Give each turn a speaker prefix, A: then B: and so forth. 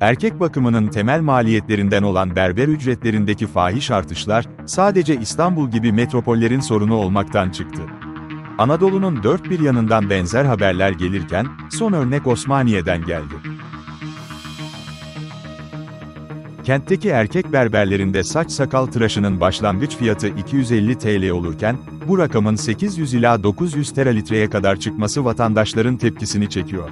A: Erkek bakımının temel maliyetlerinden olan berber ücretlerindeki fahiş artışlar, sadece İstanbul gibi metropollerin sorunu olmaktan çıktı. Anadolu'nun dört bir yanından benzer haberler gelirken, son örnek Osmaniye'den geldi. Kentteki erkek berberlerinde saç sakal tıraşının başlangıç fiyatı 250 TL olurken, bu rakamın 800 ila 900 teralitreye kadar çıkması vatandaşların tepkisini çekiyor.